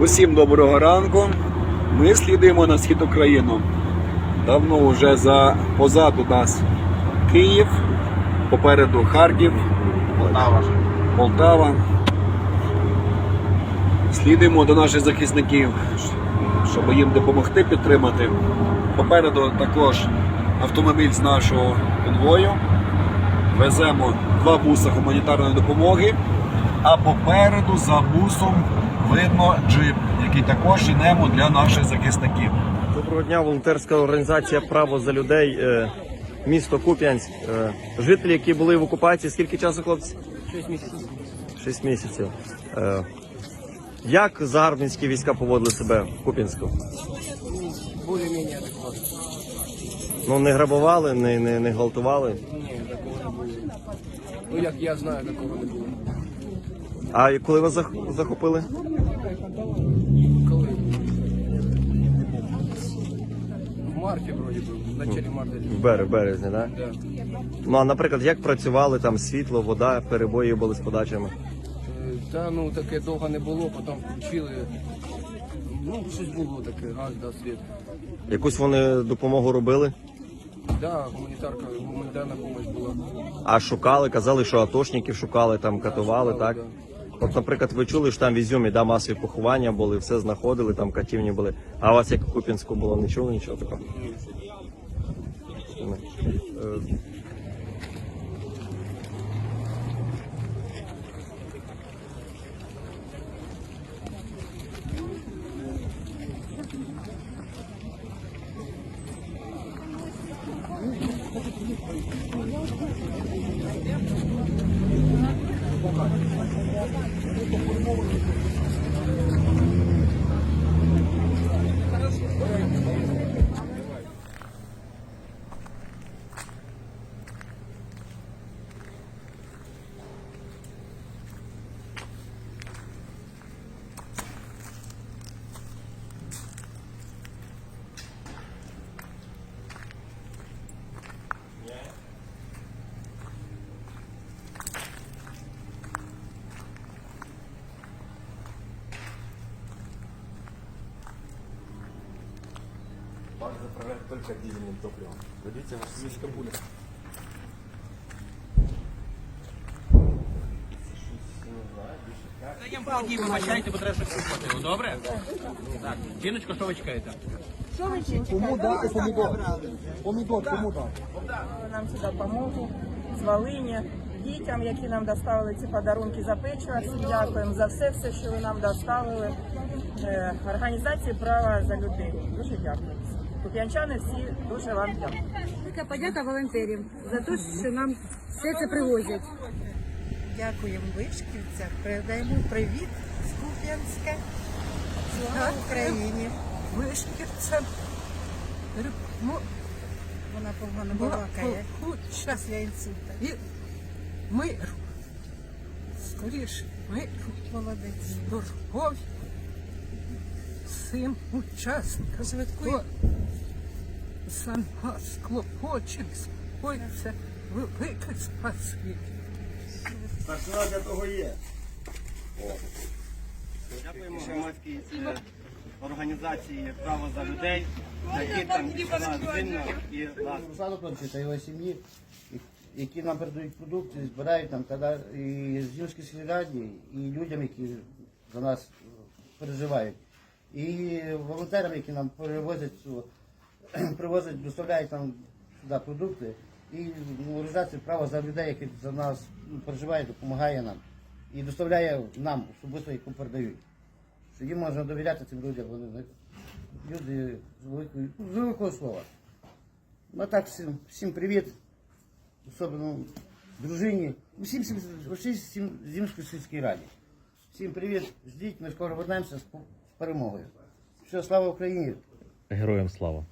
Усім доброго ранку. Ми слідуємо на схід Україну. Давно вже за позаду нас Київ, попереду Харків, Полтава. Полтава. Слідуємо до наших захисників, щоб їм допомогти підтримати. Попереду також автомобіль з нашого конвою. Веземо два буса гуманітарної допомоги, а попереду за бусом видно джип, який також інемо для наших захисників. Доброго дня, волонтерська організація Право за людей, е, місто Куп'янськ. Е, Жителі, які були в окупації, скільки часу, хлопці? Шість місяців. Шість місяців. Е, Як загарбницькі війська поводили себе в Куп'янську? более-менее адекватно. Ну не грабували, не, не, не гвалтували. Ні, такого не було. Ну, як я знаю, такого не було. А коли вас зах- захопили? Коли? В марті, вроді би, в началі марта. В бере- березні, так? Да. Ну а наприклад, як працювали там світло, вода, перебої були з подачами? Е, Та ну таке довго не було, потім включили. Ну, щось було таке, газ, да, світ. Якусь вони допомогу робили? Да, гуманітарка, гуманітарна допомога була. А шукали, казали, що атошників шукали, там катували, так? Да. От, наприклад, ви чули, що там в Ізюмі да, масові поховання були, все знаходили, там катівні були. А у вас як в Купінську було, не чули нічого такого? ちょっとこれもお願いします。Ну, е, Тоді вибачайте, бо треба щось купити. Добре? Так. Жіночко, що ви чекаєте? Кому дати помідор? Помідор, кому дати? нам цю допомогу з Волині, дітям, які нам доставили ці подарунки за печиво. Всім дякуємо за все, все, що ви нам доставили. Е, Організації права за людей. Дуже дякую. Куп'янчани всі дуже вам дякую. Велика подяка волонтерам за те, що нам все це привозять. Дякуємо вишківцям, передаємо привіт з Куп'янська. Слава Україні! Вишківцям. Вона погано балакає після інсульта. І миру. Скоріше миру. Молодець. Здоров'я. Всім учасникам. Хто За нас клопочеться. Ой, це велике спасибі. Дякуємо громадській е, організації Право за людей, які там нас звільнили і нас Руслану та його сім'ї, які нам передають продукти, збирають нам тоді і Зімській сільраді, і людям, які за нас переживають. І волонтерам, які нам привозять, привозять, доставляють нам сюди продукти. І ну, організація право за людей, які за нас ну, переживають, допомагає нам. І доставляє нам особисто, яку передають. Що їм можна довіряти цим людям. Вони люди з великої, з великого слова. Ну а так всім, всім привіт. Особливо дружині. Усім, всім, усім, всім Зімської сільській раді. Всім привіт. Ждіть, ми скоро вернемося перемогою. Все, слава Україні! Героям слава.